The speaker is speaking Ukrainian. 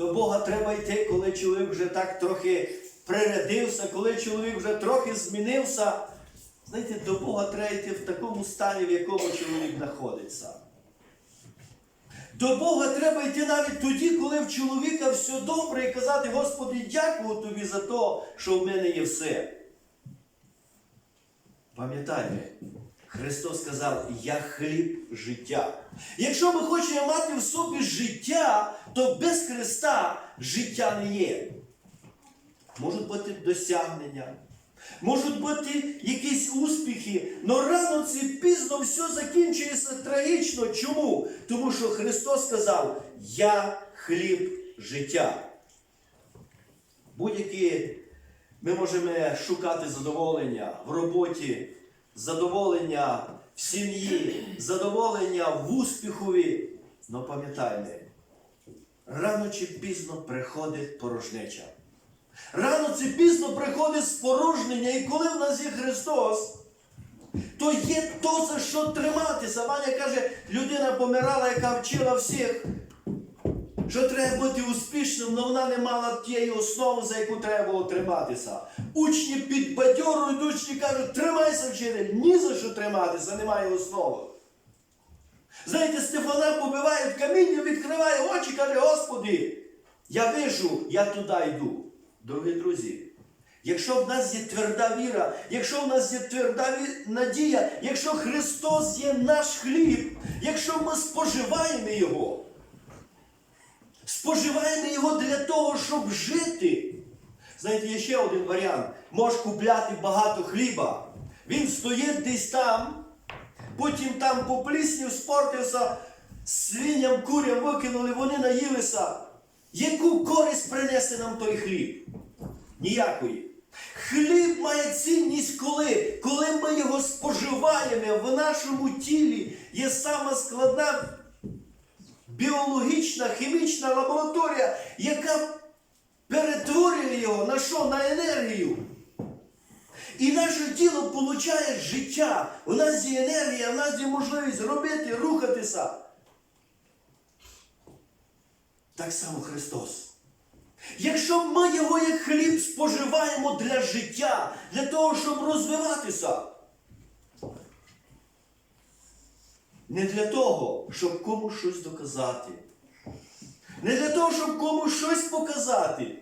До Бога треба йти, коли чоловік вже так трохи прирядився, коли чоловік вже трохи змінився. Знаєте, до Бога треба йти в такому стані, в якому чоловік знаходиться. До Бога треба йти навіть тоді, коли в чоловіка все добре, і казати, Господи, дякую тобі за те, що в мене є все. Пам'ятайте, Христос сказав, я хліб життя. Якщо ми хочемо мати в собі життя, то без Христа життя не є. Можуть бути досягнення, можуть бути якісь успіхи, але рано чи пізно все закінчується трагічно. Чому? Тому що Христос сказав, я хліб життя. Будь-які ми можемо шукати задоволення в роботі, задоволення в сім'ї, задоволення в успіхові. Но пам'ятаймо, рано чи пізно приходить порожнеча. Рано чи пізно приходить спорожнення, і коли в нас є Христос, то є то, за що триматися. Ваня каже, людина помирала, яка вчила всіх, що треба бути успішним, але вона не мала тієї основи, за яку треба було триматися. Учні підбадьорують, учні кажуть, тримайся, вчитель, ні за що триматися, немає основи. Знаєте, Стефана побиває в каміння, відкриває очі, каже, Господи, я вижу, я туди йду. Дорогі друзі, якщо в нас є тверда віра, якщо в нас є тверда надія, якщо Христос є наш хліб, якщо ми споживаємо Його, споживаємо Його для того, щоб жити. Знаєте, є ще один варіант. Можеш купляти багато хліба. Він стоїть десь там, потім там попліснів, спортився, свиням, курям викинули, вони наїлися. Яку користь принесе нам той хліб? Ніякої. Хліб має цінність коли? Коли ми його споживаємо в нашому тілі є сама складна біологічна, хімічна лабораторія, яка перетворює його на що? На енергію. І наше тіло получає життя. У нас є енергія, у нас є можливість робити, рухатися. Так само Христос. Якщо ми його як хліб споживаємо для життя, для того, щоб розвиватися, не для того, щоб комусь щось доказати, не для того, щоб комусь щось показати,